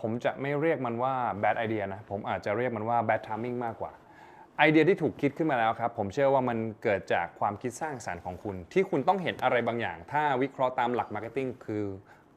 ผมจะไม่เรียกมันว่า bad idea นะ ผมอาจจะเรียกมันว่า bad timing มากกว่า ไอเดียที่ถูกคิดขึ้นมาแล้วครับ ผมเชื่อว่ามันเกิดจากความคิดสร้างสรรค์ของคุณ ที่คุณต้องเห็นอะไรบางอย่าง ถ้าวิเคราะห์ตามหลักมาร์เก็ตติ้งคือ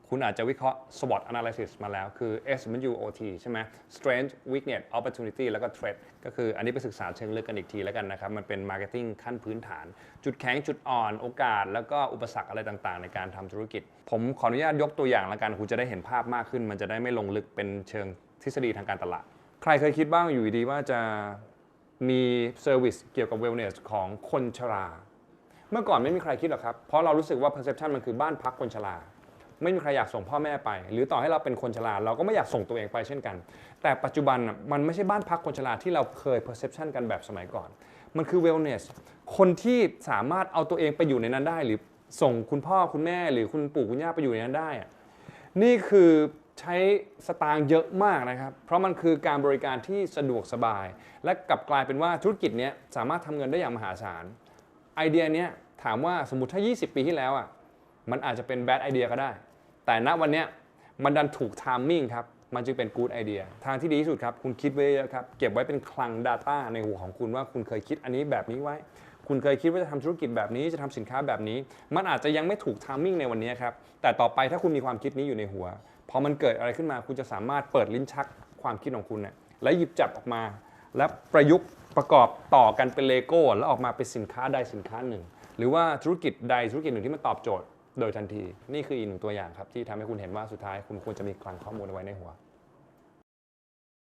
คุณอาจจะวิเคราะห์ SWOT analysis มาแล้วคือ SWOT ใช่ไหม strength weakness opportunity แล้วก็ threat ก็คืออันนี้ไปศึกษาเชิงลึกกันอีกทีแล้วกันนะครับ มันเป็นมาร์เก็ตติ้งขั้นพื้นฐาน จุดแข็งจุดอ่อนโอกาส แล้วก็อุปสรรคอะไรต่างๆ ในการทำธุรกิจ ผมขออนุญาตยกตัวอย่างแล้วกัน คุณจะได้เห็นภาพมากขึ้น มันจะได้ไม่ลงลึกเป็นเชิงทฤษฎีทางการตลาด ใครเคยคิดบ้างอยู่ดีว่าจะมีเซอร์วิสเกี่ยวกับ wellness ของคนชรา เมื่อก่อนไม่มีใครคิดหรอกครับ เพราะเรารู้สึกว่า perception มันคือบ้านพักคนชรา ไม่มีใครอยากส่งพ่อแม่ไป หรือต่อให้เราเป็นคนชราเราก็ไม่อยากส่งตัวเองไปเช่นกัน แต่ปัจจุบันมันไม่ใช่บ้านพักคนชราที่เราเคย perception กันแบบสมัยก่อน มันคือ wellness คนที่สามารถเอาตัวเองไปอยู่ในนั้นได้ หรือส่งคุณพ่อคุณแม่ หรือคุณปู่คุณย่าไปอยู่ในนั้นได้นี่คือใช้สตางค์เยอะมากนะครับ เพราะมันคือการบริการที่สะดวกสบาย และกลับกลายเป็นว่าธุรกิจนี้สามารถทำเงินได้อย่างมหาศาล ไอเดียนี้ถามว่าสมมติถ้า 20 ปีที่แล้วอะ มันอาจจะเป็นแบดไอเดียก็ได้ แต่ณวันนี้มันดันถูกทามมิ่งครับ มันจึงเป็นกู๊ดไอเดีย ทางที่ดีที่สุดครับ คุณคิดไว้เยอะครับ เก็บไว้เป็นคลัง Data ในหัวของคุณว่าคุณเคยคิดอันนี้แบบนี้ไว้ คุณเคยคิดว่าจะทำธุรกิจแบบนี้ จะทำสินค้าแบบนี้ มันอาจจะยังไม่ถูกทามมิ่งในวันนี้ครับ แต่ต่อไปถ้าคุณมีความคิดนี้อยู่ในหัว พอมันเกิดอะไรขึ้นมา คุณจะสามารถเปิดลิ้นชักความคิดของคุณเนี่ยและหยิบจับออกมา และประยุกต์ประกอบต่อกันเป็นเลโก้ แล้วออกมาเป็นสินค้าใดสินค้าหนึ่ง หรือว่าธุรกิจใดธุรกิจหนึ่งที่มันตอบโจทย์ โดยทันที นี่คืออีกหนึ่งตัวอย่างครับที่ทำให้คุณเห็นว่าสุดท้ายคุณควรจะมีคลังข้อมูลเอาไว้ในหัว